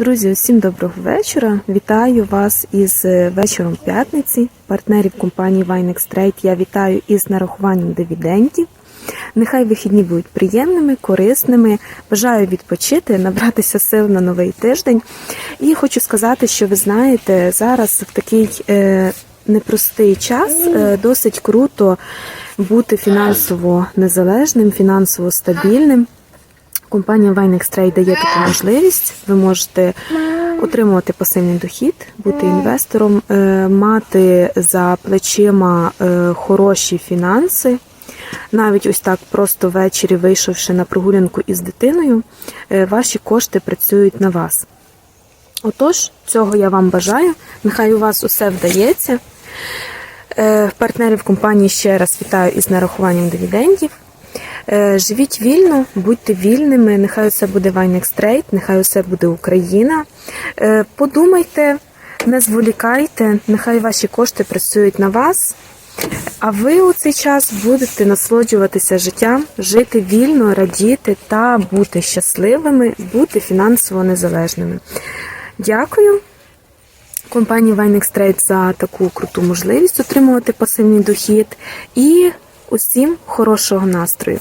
Друзі, усім доброго вечора. Вітаю вас із е, вечором п'ятниці. Партнерів компанії Vinex Trade я вітаю із нарахуванням дивідендів. Нехай вихідні будуть приємними, корисними. Бажаю відпочити, набратися сил на новий тиждень. І хочу сказати, що ви знаєте, зараз в такий е, непростий час е, досить круто бути фінансово незалежним, фінансово стабільним. Компанія Vinex Trade дає таку можливість. Ви можете отримувати пасивний дохід, бути інвестором, е, мати за плечима е, хороші фінанси. Навіть ось так просто ввечері, вийшовши на прогулянку із дитиною, е, ваші кошти працюють на вас. Отож, цього я вам бажаю. Нехай у вас усе вдається. Партнерів компанії ще раз вітаю із нарахуванням дивідендів. Е, Живіть вільно, будьте вільними, нехай усе буде Vinex Trade, нехай усе буде Україна. Е, Подумайте, не зволікайте, нехай ваші кошти працюють на вас. А ви у цей час будете насолоджуватися життям, жити вільно, радіти та бути щасливими, бути фінансово незалежними. Дякую компанії Vinex Trade за таку круту можливість отримувати пасивний дохід і усім хорошого настрою.